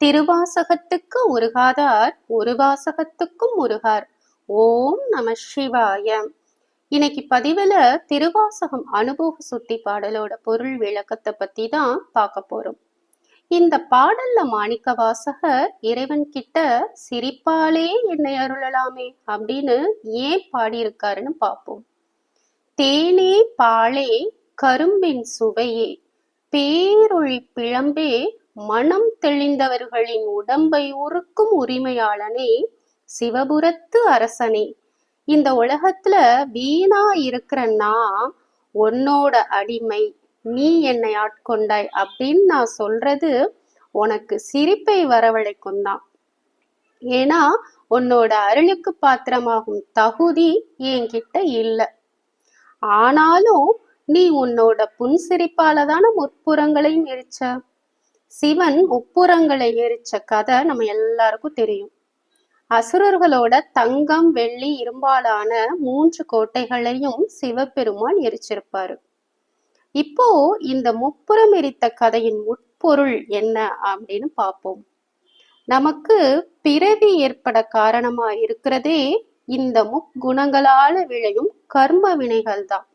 திருவாசகத்துக்கு உருகாதார் ஒரு வாசகத்துக்கும் உருகார். ஓம் நம சிவாய. இன்னைக்கு பதிவுல திருவாசகம் அனுபவ சுத்தி பாடலோட பொருள் விளக்கத்தை பத்தி தான் பார்க்க போறோம். இந்த பாடல்ல மாணிக்க வாசகர் இறைவன் கிட்ட சிரிப்பாலே என்னை அருளலாமே அப்படின்னு ஏன் பாடியிருக்காருன்னு பார்ப்போம். தேனே பாலே கரும்பின் சுவையே பேரொழி பிழம்பே மனம் தெளிந்தவர்களின் உடம்பை உருக்கும் உரிமையாளனே சிவபுரத்து அரசனே. இந்த உலகத்துல வீணா இருக்கிற நான் உன்னோட அடிமை. நீ என்னை ஆட்கொண்டாய் அப்படின்னு நான் சொல்றது உனக்கு சிரிப்பை வரவழைக்கும் தான். ஏன்னா உன்னோட அருளுக்கு பாத்திரமாகும் தகுதி என்கிட்ட இல்லை. ஆனாலும் நீ உன்னோட புன்சிரிப்பால தானே முற்புறங்களையும் எரிச்ச? சிவன் முப்புறங்களை எரிச்ச கதை நம்ம எல்லாருக்கும் தெரியும். அசுரர்களோட தங்கம் வெள்ளி இரும்பாலான மூன்று கோட்டைகளையும் சிவபெருமான் எரிச்சிருப்பாரு. இப்போ இந்த முப்புறம் எரித்த கதையின் உட்பொருள் என்ன அப்படின்னு பார்ப்போம். நமக்கு பிறவி ஏற்பட காரணமா இருக்கிறதே இந்த முக்குணங்களால விளையும் கர்ம வினைகள் தான்.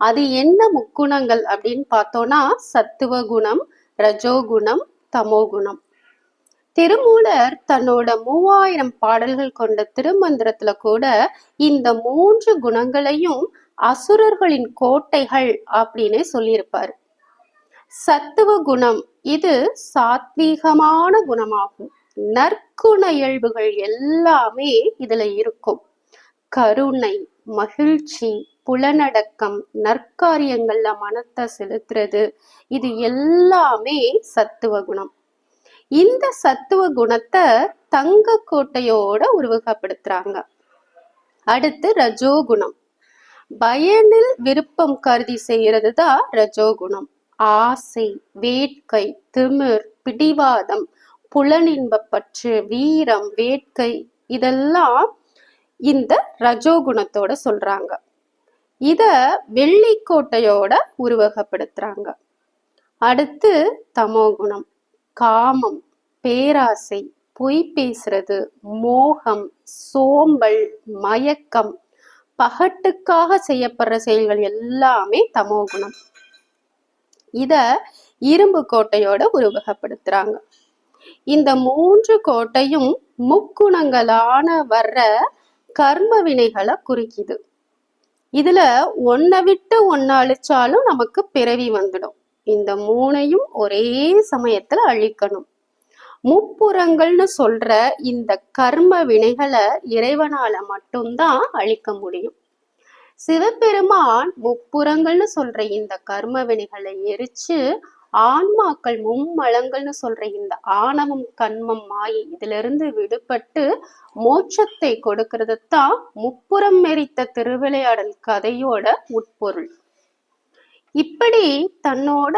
அது என்ன முக்குணங்கள் அப்படின்னு பார்த்தோம்னா சத்துவ குணம் ரஜோகுணம் தமோகுணம். திருமூலர் தன்னோட மூவாயிரம் பாடல்கள் கொண்ட திருமந்திரத்துல கூட இந்த மூன்று குணங்களையும் அசுரர்களின் கோட்டைகள் அப்படின்னு சொல்லியிருப்பாரு. சத்துவ குணம் இது சாத்வீகமான குணமாகும். நற்குண இயல்புகள் எல்லாமே இதுல இருக்கும். கருணை மகிழ்ச்சி புலனடக்கம் நற்காரியங்கள்ல மனத்தை செலுத்துறது இது எல்லாமே சத்துவ குணம். இந்த சத்துவ குணத்தை தங்க கோட்டையோட உருவகப்படுத்துறாங்க. அடுத்து ரஜோகுணம் பயனில் விருப்பம் கருதி செய்யறது தான் ரஜோகுணம் ஆசை வேட்கை திமிர் பிடிவாதம் புலனின்பப்பற்று வீரம் வேட்கை இதெல்லாம் இந்த ரஜோகுணத்தோட சொல்றாங்க. இத வெள்ளிக்கோட்டையோட உருவகப்படுத்துறாங்க. அடுத்து தமோகுணம் காமம் பேராசை பொய் பேசுறது மோகம் சோம்பல் மயக்கம் பகட்டுக்காக செய்யப்படுற செயல்கள் எல்லாமே தமோகுணம். இத இரும்பு கோட்டையோட உருவகப்படுத்துறாங்க. இந்த மூன்று கோட்டையும் முக்குணங்களான வர்ற கர்ம வினைகளை குறிக்குது. இதுல ஒன்ன விட்டு ஒன்னு அழிச்சாலும் நமக்கு பிறவி வந்துடும். இந்த மூணையும் ஒரே சமயத்துல அழிக்கணும். முப்புறங்கள்னு சொல்ற இந்த கர்ம வினைகளை இறைவனால மட்டும்தான் அழிக்க முடியும். சிவபெருமான் முப்புறங்கள்னு சொல்ற இந்த கர்ம வினைகளை எரிச்சு ஆன்மாக்கள் மும்மலங்கள்னு சொல்ற இந்த ஆணவம் கண்மம் மாயை இதுல இருந்து விடுபட்டு மோட்சத்தை கொடுக்கிறது தான் முப்புறம் மெரித்த திருவிளையாடல் கதையோட உட்பொருள். இப்படி தன்னோட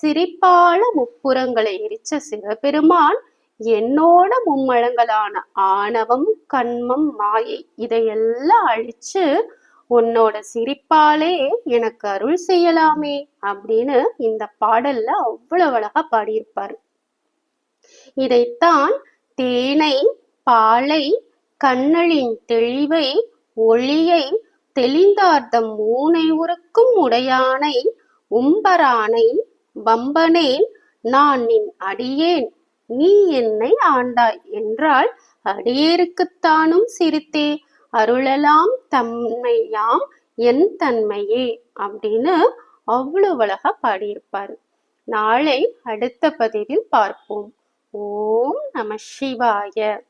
சிரிப்பால முப்புறங்களை எரிச்ச சிவபெருமான் என்னோட மும்மழங்களான ஆணவம் கண்மம் மாயை இதையெல்லாம் அழிச்சு உன்னோட சிரிப்பாலே எனக்கு அருள் செய்யலாமே அப்படின்னு இந்த பாடல்ல அவ்வளவு அழகா பாடியிருப்பாரு. இதைத்தான் தேனை பாலை கண்ணலின் தெளிவை ஒளியை தெளிந்தார்தம் மூனை உருக்கும் உடையானை உம்பரானை வம்பனேன் நான் நின் அடியேன் நீ என்னை ஆண்டாய் என்றால் அடியேருக்குத்தானும் சிரித்தே. அருளலாம் தன்மையாம் என் தன்மையே அப்படின்னு அவ்வளவு அழகா பாடியிருப்பாரு. நாளை அடுத்த பதிவில் பார்ப்போம். ஓம் நம சிவாய.